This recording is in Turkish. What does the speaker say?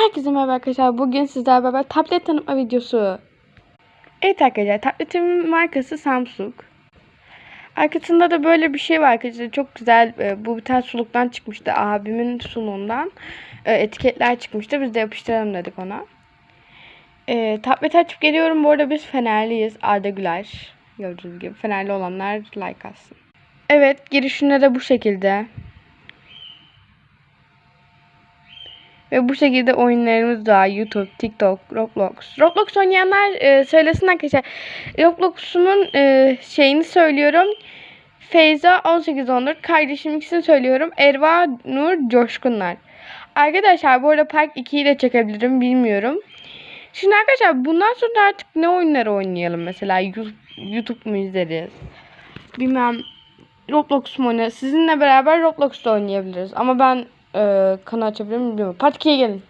Herkese merhaba arkadaşlar. Bugün sizlerle beraber tablet tanıtma videosu. Evet arkadaşlar tabletimin markası Samsung. Arkasında da böyle bir şey var arkadaşlar. Çok güzel. e, Bu bir tane suluktan çıkmıştı. Abimin suluğundan. e, Etiketler çıkmıştı. Biz de yapıştıralım dedik ona. E, tableti açıp geliyorum. Bu arada biz Fenerliyiz. Arda Güler. Gördüğünüz gibi. Fenerli olanlar like atsın. Evet girişinde de bu şekilde. Ve bu şekilde oyunlarımız var. YouTube, TikTok, Roblox. Roblox oynayanlar e, söylesin arkadaşlar. Roblox'umun e, şeyini söylüyorum. Feyza 1814. Kardeşim ikisini söylüyorum. Erva Nur Coşkunlar. Arkadaşlar bu arada Park 2'yi de çekebilirim. Bilmiyorum. Şimdi arkadaşlar bundan sonra artık ne oyunları oynayalım mesela? YouTube mu izleriz? Bilmem. Roblox mu oynarız? Sizinle beraber Roblox'ta oynayabiliriz. Ama ben e, kanal açabilirim bilmiyorum. Part 2'ye gelin.